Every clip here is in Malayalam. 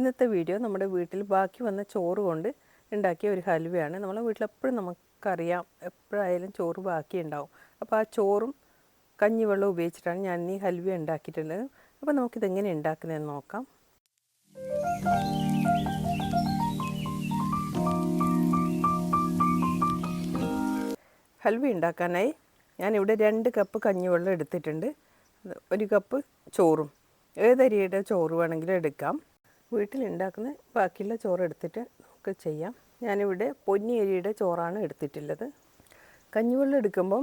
ഇന്നത്തെ വീഡിയോ നമ്മുടെ വീട്ടിൽ ബാക്കി വന്ന ചോറ് കൊണ്ട് ഉണ്ടാക്കിയ ഒരു ഹൽവയാണ്. നമ്മളെ വീട്ടിലെപ്പോഴും നമുക്കറിയാം എപ്പോഴായാലും ചോറ് ബാക്കി ഉണ്ടാവും. അപ്പോൾ ആ ചോറും കഞ്ഞിവെള്ളം ഉപയോഗിച്ചിട്ടാണ് ഞാൻ ഈ ഹൽവ ഉണ്ടാക്കിയിട്ടുള്ളത്. അപ്പോൾ നമുക്കിതെങ്ങനെ ഉണ്ടാക്കുന്നതെന്ന് നോക്കാം. ഹൽവ ഉണ്ടാക്കാനായി ഞാനിവിടെ രണ്ട് കപ്പ് കഞ്ഞിവെള്ളം എടുത്തിട്ടുണ്ട്. ഒരു കപ്പ് ചോറും. ഏതരിയുടെ ചോറ് വേണമെങ്കിലും എടുക്കാം. വീട്ടിൽ ഉണ്ടാക്കുന്ന ബാക്കിയുള്ള ചോറ് എടുത്തിട്ട് നമുക്ക് ചെയ്യാം. ഞാനിവിടെ പൊന്നി അരിയുടെ ചോറാണ് എടുത്തിട്ടുള്ളത്. കഞ്ഞിവെള്ളം എടുക്കുമ്പം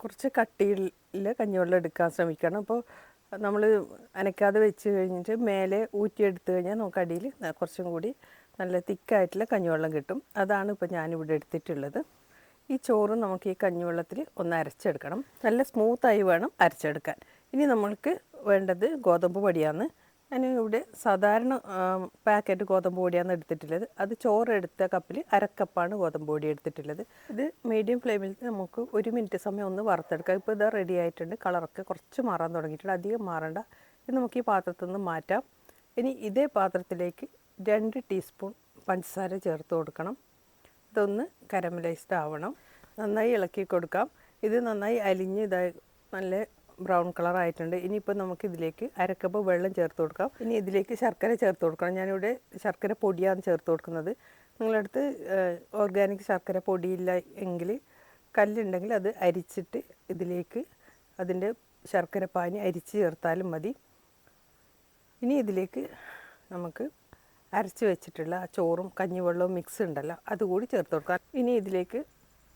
കുറച്ച് കട്ടിയിൽ കഞ്ഞിവെള്ളം എടുക്കാൻ ശ്രമിക്കണം. അപ്പോൾ നമ്മൾ അനക്കാതെ വെച്ച് കഴിഞ്ഞിട്ട് മേലെ ഊറ്റിയെടുത്ത് കഴിഞ്ഞാൽ നമുക്ക് അടിയിൽ കുറച്ചും കൂടി നല്ല തിക്കായിട്ടുള്ള കഞ്ഞിവെള്ളം കിട്ടും. അതാണ് ഇപ്പോൾ ഞാനിവിടെ എടുത്തിട്ടുള്ളത്. ഈ ചോറ് നമുക്ക് ഈ കഞ്ഞിവെള്ളത്തിൽ ഒന്ന് അരച്ചെടുക്കണം. നല്ല സ്മൂത്തായി വേണം അരച്ചെടുക്കാൻ. ഇനി നമ്മൾക്ക് വേണ്ടത് ഗോതമ്പ് പൊടിയാണ്. ഞാൻ ഇവിടെ സാധാരണ പാക്കറ്റ് ഗോതമ്പ് പൊടിയാണ് എടുത്തിട്ടുള്ളത്. അത് ചോറ് എടുത്ത കപ്പിൽ അരക്കപ്പാണ് ഗോതമ്പ് പൊടി എടുത്തിട്ടുള്ളത്. ഇത് മീഡിയം ഫ്ലെയിമിൽ നമുക്ക് ഒരു മിനിറ്റ് സമയം ഒന്ന് വറുത്തെടുക്കാം. ഇപ്പോൾ ഇത് റെഡി ആയിട്ടുണ്ട്. കളറൊക്കെ കുറച്ച് മാറാൻ തുടങ്ങിയിട്ടുണ്ട്. അധികം മാറണ്ട. ഇത് നമുക്ക് ഈ പാത്രത്തിൽ നിന്ന് മാറ്റാം. ഇനി ഇതേ പാത്രത്തിലേക്ക് രണ്ട് ടീസ്പൂൺ പഞ്ചസാര ചേർത്ത് കൊടുക്കണം. ഇതൊന്ന് കരമലൈസ്ഡ് ആവണം. നന്നായി ഇളക്കി കൊടുക്കാം. ഇത് നന്നായി അലിഞ്ഞ് ഇതായി നല്ല ബ്രൗൺ കളർ ആയിട്ടുണ്ട് ഇനിയിപ്പോൾ നമുക്ക് ഇതിലേക്ക് അരക്കപ്പ് വെള്ളം ചേർത്ത് കൊടുക്കാം. ഇനി ഇതിലേക്ക് ശർക്കര ചേർത്ത് കൊടുക്കണം. ഞാനിവിടെ ശർക്കര പൊടിയാണ് ചേർത്ത് കൊടുക്കുന്നത്. നിങ്ങളടുത്ത് ഓർഗാനിക് ശർക്കര പൊടിയില്ല എങ്കിൽ കല്ലുണ്ടെങ്കിൽ അത് അരിച്ചിട്ട് ഇതിലേക്ക് അതിന്റെ ശർക്കര പാനി അരിച്ച് ചേർത്താലും മതി. ഇനി ഇതിലേക്ക് നമുക്ക് അരച്ച് വെച്ചിട്ടുള്ള ചോറും കഞ്ഞിവെള്ളവും മിക്സ് ഉണ്ടല്ലോ അതുകൂടി ചേർത്ത് കൊടുക്കാം. ഇനി ഇതിലേക്ക്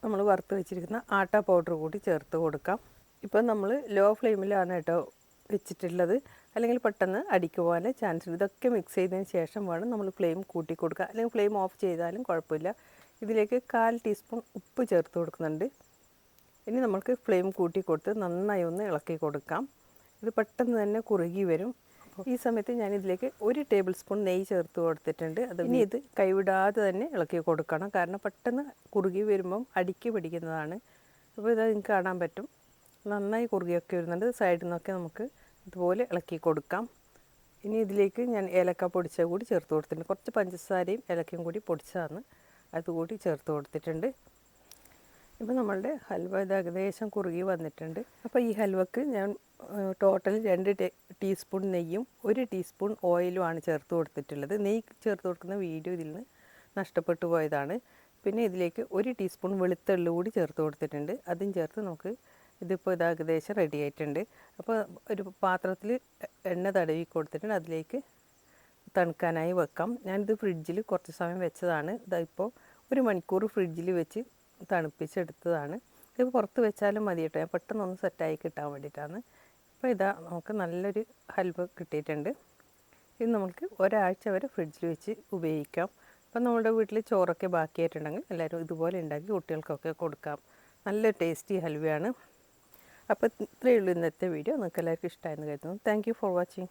നമ്മൾ വറുത്ത് വെച്ചിരിക്കുന്ന ആട്ട പൗഡർ കൂടി ചേർത്ത് കൊടുക്കാം. ഇപ്പം നമ്മൾ ലോ ഫ്ലെയിമിലാണ് കേട്ടോ വെച്ചിട്ടുള്ളത്. അല്ലെങ്കിൽ പെട്ടെന്ന് അടിക്ക് പോകാൻ ചാൻസ് ഉണ്ട്. ഇതൊക്കെ മിക്സ് ചെയ്തതിന് ശേഷം വേണം നമ്മൾ ഫ്ലെയിം കൂട്ടി കൊടുക്കുക അല്ലെങ്കിൽ ഫ്ലെയിം ഓഫ് ചെയ്താലും കുഴപ്പമില്ല. ഇതിലേക്ക് കാൽ ടീസ്പൂൺ ഉപ്പ് ചേർത്ത് കൊടുക്കുന്നുണ്ട്. ഇനി നമുക്ക് ഫ്ലെയിം കൂട്ടി കൊടുത്ത് നന്നായി ഒന്ന് ഇളക്കി കൊടുക്കാം. ഇത് പെട്ടെന്ന് തന്നെ കുറുകി വരും. ഈ സമയത്ത് ഞാൻ ഇതിലേക്ക് ഒരു ടേബിൾ സ്പൂൺ നെയ്യ് ചേർത്ത് കൊടുത്തിട്ടുണ്ട്. അത് ഇനി ഇത് കൈവിടാതെ തന്നെ ഇളക്കി കൊടുക്കണം. കാരണം പെട്ടെന്ന് കുറുകി വരുമ്പം അടിക്ക് പിടിക്കുന്നതാണ്. അപ്പോൾ ഇത് നിങ്ങൾക്ക് കാണാൻ പറ്റും. നന്നായി കുറുകിയൊക്കെ വരുന്നുണ്ട്. സൈഡിൽ നിന്നൊക്കെ നമുക്ക് ഇതുപോലെ ഇളക്കി കൊടുക്കാം. ഇനി ഇതിലേക്ക് ഞാൻ ഏലക്ക പൊടിച്ച കൂടി ചേർത്ത് കൊടുത്തിട്ടുണ്ട്. കുറച്ച് പഞ്ചസാരയും ഏലക്കയും കൂടി പൊടിച്ചതാണ്. അതുകൂടി ചേർത്ത് കൊടുത്തിട്ടുണ്ട്. ഇപ്പോൾ നമ്മളുടെ ഹൽവ ഇത് ഏകദേശം കുറുകി വന്നിട്ടുണ്ട്. അപ്പോൾ ഈ ഹൽവക്ക് ഞാൻ ടോട്ടൽ രണ്ട് ടീസ്പൂൺ നെയ്യും ഒരു ടീസ്പൂൺ ഓയിലുമാണ് ചേർത്ത് കൊടുത്തിട്ടുള്ളത്. നെയ്യ് ചേർത്ത് കൊടുക്കുന്ന വീഡിയോ ഇതിൽ നിന്ന് നഷ്ടപ്പെട്ടു പോയതാണ്. പിന്നെ ഇതിലേക്ക് ഒരു ടീസ്പൂൺ വെളുത്തുള്ളി കൂടി ചേർത്ത് കൊടുത്തിട്ടുണ്ട്. അതും ചേർത്ത് നമുക്ക് ഇതിപ്പോൾ ഇത് ഏകദേശം റെഡി ആയിട്ടുണ്ട്. അപ്പോൾ ഒരു പാത്രത്തിൽ എണ്ണ തടവി കൊടുത്തിട്ടുണ്ട് അതിലേക്ക് തണുക്കാനായി വെക്കാം. ഞാനിത് ഫ്രിഡ്ജിൽ കുറച്ച് സമയം വെച്ചതാണ്. ഇതിപ്പോൾ ഒരു മണിക്കൂർ ഫ്രിഡ്ജിൽ വെച്ച് തണുപ്പിച്ചെടുത്തതാണ്. ഇത് പുറത്ത് വെച്ചാലും മതി കേട്ടോ. ഞാൻ പെട്ടെന്നൊന്ന് സെറ്റായി കിട്ടാൻ വേണ്ടിയിട്ടാണ്. അപ്പോൾ ഇതാ നമുക്ക് നല്ലൊരു ഹൽവ കിട്ടിയിട്ടുണ്ട്. ഇത് നമുക്ക് ഒരാഴ്ച വരെ ഫ്രിഡ്ജിൽ വെച്ച് ഉപയോഗിക്കാം. അപ്പം നമ്മുടെ വീട്ടിൽ ചോറൊക്കെ ബാക്കിയായിട്ടുണ്ടെങ്കിൽ എല്ലാവരും ഇതുപോലെ ഉണ്ടാക്കി കുട്ടികൾക്കൊക്കെ കൊടുക്കാം. നല്ല ടേസ്റ്റി ഹൽവയാണ്. അപ്പോൾ ഇത്രയേ ഉള്ളൂ ഇന്നത്തെ വീഡിയോ. നിങ്ങൾക്ക് എല്ലാവർക്കും ഇഷ്ടമായെന്ന് കരുതുന്നു. Thank for watching